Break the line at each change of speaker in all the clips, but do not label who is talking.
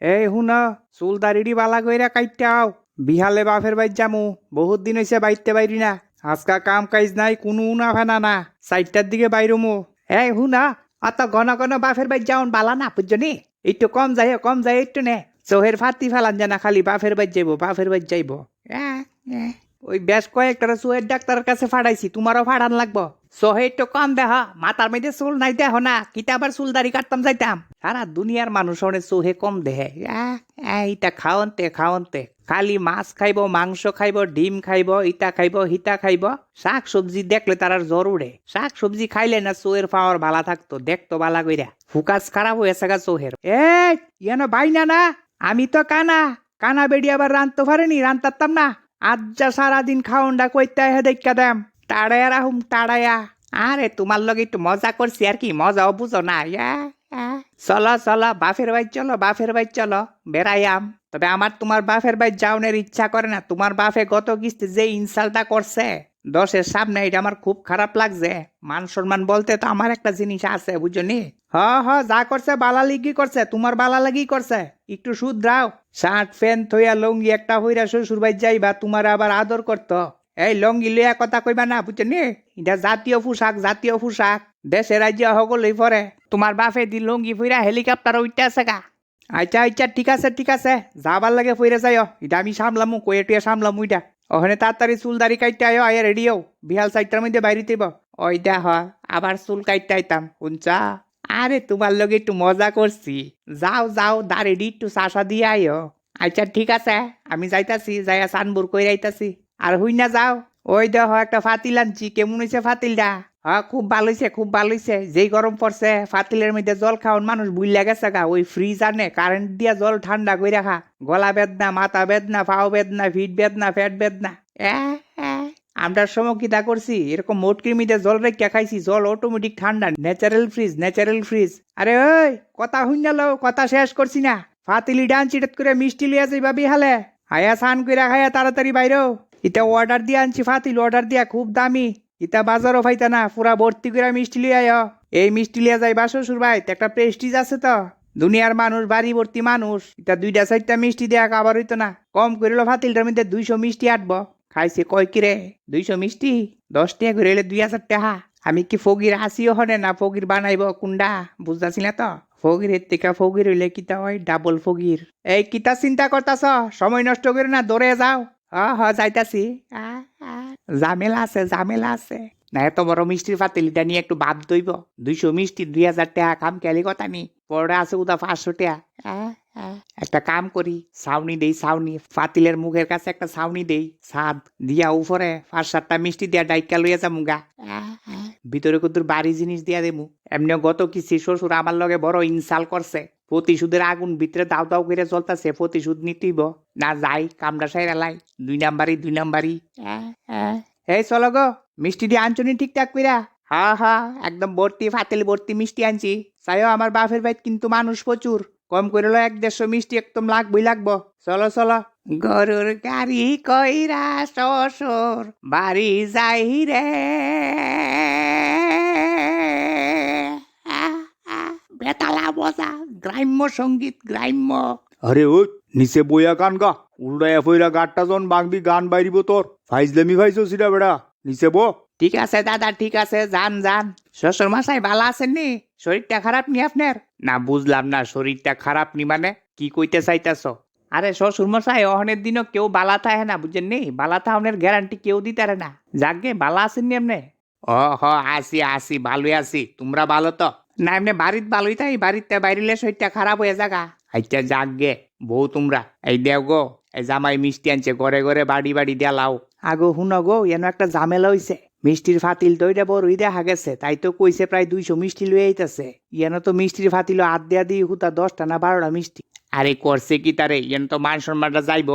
এই হুন চুল দাড়িডি বালা কইরা কাইটাও বিহালে বাপের বাইর জামু বহুত দিন হইছে বাইতে বাইরি না। আজকা কাম কাজ নাই, কোনো না ফেনা না। চারটার দিকে বাইরমু। এই হুনা অত ঘন ঘন বাপের বাইর যাওন বালা না, বুঝছনি? একটু কম যাই কম যাই একটু নে। চোহের ফাতি ফেলান জানা, খালি বাপের বাইর যাইব, বাপের বাইর যাইব। ওই বেশ কয়েকটা চোহের ডাক্তারের কাছে ফাড়াইছি, তোমারও ফাড়ান লাগবো। সোহে একটু কম দেহ মাথার মধ্যে চুল নাই দেহ না কিতা আবার চুল দাড়ি কাটতাম যাইতাম। সারা দুনিয়ার মানুষ অনেক চোহে কম দেহে। আহ, আহ, ইটা খাওনতে খাওনতে খালি মাছ খাইব মাংস খাইব ডিম খাইব ইটা খাইব হিতা খাইব। শাক সবজি দেখলে তার আর জ্বর উড়ে শাক সবজি খাইলে না চোহের পাওয়ার ভালা থাকতো দেখতো বালা কইরা। ফুকাস খারাপ হয়েছে গা চোহের এ ইয়ানো বাইনা না? আমি তো কানা। কানা বেড়ি আবার রানতে পারেনি রানতাম না। আজ যা সারাদিন খাওনডা কইতে হে দেখা দেম। টাড়ায়া রাহুম টাড়ায়া আরে তোমার লগে একটু মজা করছি আর কি মজাও বুঝো না। ইয়া। চলো চলো বাফের বাই চলো বাফের বাই চলো বেড়াইয়াম তবে আমার তোমার বাফের বাই যাওনের ইচ্ছা করে না তোমার বাফে গত কিস্তি যে ইনসালটা করছে দশের সামনে এটা আমার খুব খারাপ লাগছে। মান সম্মান বলতে তো আমার একটা জিনিস আছে, বুঝনি? হ হ, যা করছে বালা লিগি করছে, তোমার বালা লাগি করছে। একটু শুধরাও। শার্ট প্যান্ট থইয়া, লঙ্গি একটা হইরা শ্বশুর বাই যাইবা, তোমার আবার আদর করতো। এই লঙ্গি লইয়া কথা কইবা না বুঝনি এটা জাতীয় পোশাক জাতীয় পোশাক। দেশে রাজ্য সকলেই পরে। তোমার বাপে দি লঙ্গি ফুইরা হেলিকপ্টার উঠতে আছে গা। আচ্ছা আচ্ছা ঠিক আছে ঠিক আছে। যাবার লাগে ফইরে যাইও। এটা আমি সামলামু কয়ে টুয়ে সামলামু এটা ওখানে তাড়াতাড়ি চুল দাড়ি কাটতে আয়ো আয়া রেডি হও। বিহাল সাইডটার মধ্যে বাইরে দিব ওই দেখ, আবার চুল কাটতে আইতাম, শুনছা? আরে, তোমার লগে একটু মজা করছি। যাও যাও দাঁড়িয়ে একটু চাষা দিয়ে আয়ো আচ্ছা ঠিক আছে, আমি যাইতাছি, যাইয়া সানবুর কই যাইতাছি আর হুই না যাও। ওই দেখ একটা ফাতিল আনছি। কেমন হয়েছে ফাতিলটা? হ্যাঁ খুব ভালো হয়েছে খুব ভালো হয়েছে যেই গরম পড়ছে, ফাতিলের মধ্যে জল খাওয়ান মানুষ বুইলা গেছে গা। ওই ফ্রিজ আনে কারেন্ট দিয়া জল ঠান্ডা করে রাখা গলা বেদনা, মাথা বেদনা, পাও বেদনা ফিট বেদনা ফ্যাট বেদনা। আমরা সময় কি তা করছি? এরকম মোটকৃমিতে জল রেখে খাইছি, জল অটোমেটিক ঠান্ডা। ন্যাচারাল ফ্রিজ ন্যাচারাল ফ্রিজ আরে ওই, কথা হুই না কথা শেষ করছি না। ফাতিলি ডান চিটত করে মিষ্টি লিয়া যাইবা বিহালে। হায়া সান কইরা খায়া তাড়াতাড়ি বাইরো। এটা অর্ডার দিয়ে আনছি, ফাতিল অর্ডার দিয়া, খুব দামি। ইতা বাজারও পাইতা না, পুরা ভর্তি করে মিষ্টি লিয়ে আয় এই মিষ্টি লিয়া যাই শ্বশুর ভাই একটা প্রেস্টিজ আছে তো। দুনিয়ার মানুষ, বাড়ি ভর্তি মানুষ এটা দুইটা চারটা মিষ্টি দেয়া খাবার হইতো না। কম করিল ফাতিলটার মধ্যে দুইশো মিষ্টি আটবো। খাইছে কয় কিরে দুইশো মিষ্টি? দশ টাকা করে এলে দুই হাজার টাকা। আমি কি ফকির আসিও হনে না ফকির বানাইব কুন্ডা বুঝতেছি না তো? ফকিরের থেকে ফকির হইলে কিতা হয়? ডাবল ফকির। এই কিতা চিন্তা করতাছ? সময় নষ্ট করে না, দৌড়ে যাও। হ হ যাইতাছি। ঝামেলা আছে ঝামেলা আছে না এত বড় মিষ্টির ফাতিলিটা নিয়ে একটু বাদ দইব দুইশো মিষ্টি দুই হাজার টাকা কাম কেলি কথা নি পরে আছে উদা পাঁচশো টাকা। একটা কাম করি ছাউনি দেই ছাউনি ফাতিলের মুখের কাছে একটা ছাউনি দেই ছাদ দিয়া উপরে পাঁচ সাতটা মিষ্টি দিয়া ডাইকা লইয়া যামু গা আ, আ। ভিতরে কুতুর বাড়ি জিনিস দিয়া দেমু এমনি গত কিস্তি শ্বশুর আমার লগে বড় ইনসাল করছে প্রতিশোধের আগুন ভিতরে দাও দাও করে চলতেছে প্রতিশোধ নিতেইব না যাই কামড়া সাইরা লাই। দুই নাম্বারই দুই নাম্বারই। এই চলো গো মিষ্টি দিয়ে আনছনি ঠিকঠাক কইরা। হা হা একদম ভর্তি ফাতেল ভর্তি মিষ্টি আনছি। চাইও আমার বাপের বাইত কিন্তু মানুষ প্রচুর। কম করে লো এক দেড়শো মিষ্টি একদম লাগবই লাগবো। চলো চলো। গরুর গাড়ি কইরা শ্বশুর বাড়ি যাই রে বেতালা বজা গ্রাম্য সংগীত গ্রাম্য।
আরে ও নিচে বইয়া গান গা উল্টায়া ফইরা গাটটা জন বাংবি গান বাইরিব তোর। ফাইজলামি ফাইছো সিরা বেড়া নিচে বো।
ঠিক আছে দাদা ঠিক আছে যান যান। শ্বশুর মশাই ভালো আছেন নি? শরীরটা খারাপ নি আপনার? না বুঝলাম না শরীরটা খারাপ নি মানে? কি কইতে চাইতাছ? আরে শ্বশুর মশাই অহনের দিনও কেউ বালা থাকে না বুঝেন নি? বালা থাউনের গ্যারান্টি কেউ দিতে পারে না। যাকে বালা আছেন নি এমনি ও হ আসি আসি ভালোই আছি। তোমরা ভালো তো? না এমনি বাড়িত ভালোই তাই বাড়িতে বাইরিলে শরীরটা খারাপ হয়ে যাগা আচ্ছা যাকগে বউ তোমরা এই দেও গো এই জামাই মিষ্টি আনছে ঘরে ঘরে বাড়ি বাড়ি দিয়া লাও। আগো হুন গো এন একটা ঝামেলা হইছে মিষ্টির ফাতিল তো এটা বড়ই দেখা গেছে তাই তো কইছে প্রায় দুইশো মিষ্টি লয়ে আইতাছে। ইয়ান তো মিষ্টির ফাতিল আদ দেয়া দিয়ে হুতা দশটা না বারোটা মিষ্টি। আরে করছে কি তারে ইয়ান তো মান সম্মানটা যাইব।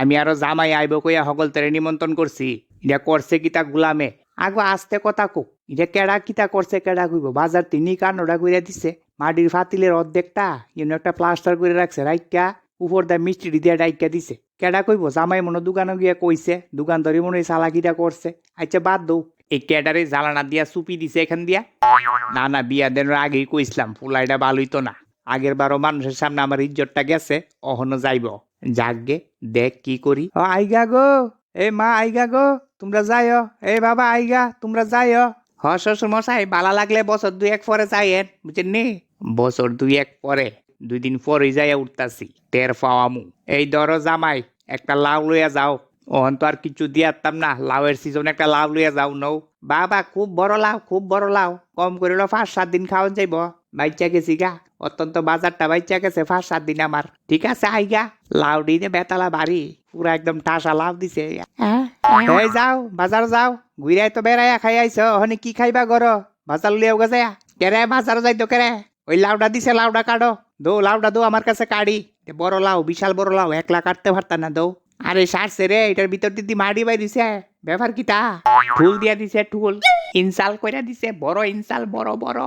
আমি আরও জামাই আইব কইয়া সকল তারে নিমন্ত্রণ করছি এটা করছে কি তা গুলামে? আগো আস্তে কথা কো এটা কেডা কিতা করছে, কেডা কইব? বাজার তিনি কান্নটা কইরা দিছে। মাটির ফাতিলের অর্ধেকটা ইন একটা প্লাস্টার করে রাখছে। রাইকা উপর দা মিষ্টি দিয়া ডাইকা দিছে। কেডা কইব? জামাই মনে দোকানে গিয়া কইছে দোকান ধরে মনে চালাকিটা করছে। আচ্ছা বাদ দৌ এই ক্যাডারে জ্বালানা দিয়া চুপি দিছে এখান দিয়া? না না, বিয়া দেনের আগেই কইছিলাম ফুলাইটা ভালোই তো না। আগের বারো মানুষের সামনে আমার ইজ্জতটা গেছে, অহনো যাইব। যাকগে দেখ কি করি। আইগা গো, এ মা আইগা গো, তোমরা যাইও। এ বাবা আইগা, তোমরা যাইও। হ, শ্বশুর মশাই, বালা লাগলে বছর দুই এক পরে যাইয়েন, বুঝছেন নি? বছর দুই এক পরে, দুই দিন পরে যাইয়া উঠতাছি, টের পাওয়ামু। এই ধরো জামাই, একটা লাউ লইয়া যাও। ওহন তো আর কিছু দিয়াতাম না, লাউয়ের সিজন একটা লাউ লইয়া যাও নৌ। বাবা, খুব বড় লাউ, খুব বড় লাউ, কম করে হলো পাঁচ সাত দিন খাওয়ান যাইব। বাইচা গেছি গা, অত্যন্ত বাজারটা বাইচা গেছে পাঁচ সাত দিন আমার। ঠিক আছে, আইগা, লাউ দিয়ে বেতালা বাড়ি, পুরা একদম ঠাসা লাউ দিছে। এই যাও বাজার যাও। ঘুরাই তো বেড়াইয়া খাই আইছ হনে কি খাইবা গর বাজার লিয়াও গেছে কেরে বাজার যাইতো কেরে ওই লাউডা দিছে, লাউডা কাটো দো, লাউডা দো আমার কাছে এ বড় লাউ, বিশাল বড় লাউ একলা কাটতে পারতাম না দো। আরে সারছে রে এটার ভিতর দিদি মাড়ি বাই দিছে। ব্যাপার কিটা। ঠুল দিয়া দিছে, ঠুল। ইনসাল কইরা দিছে, বড় ইনসাল বড় বড়।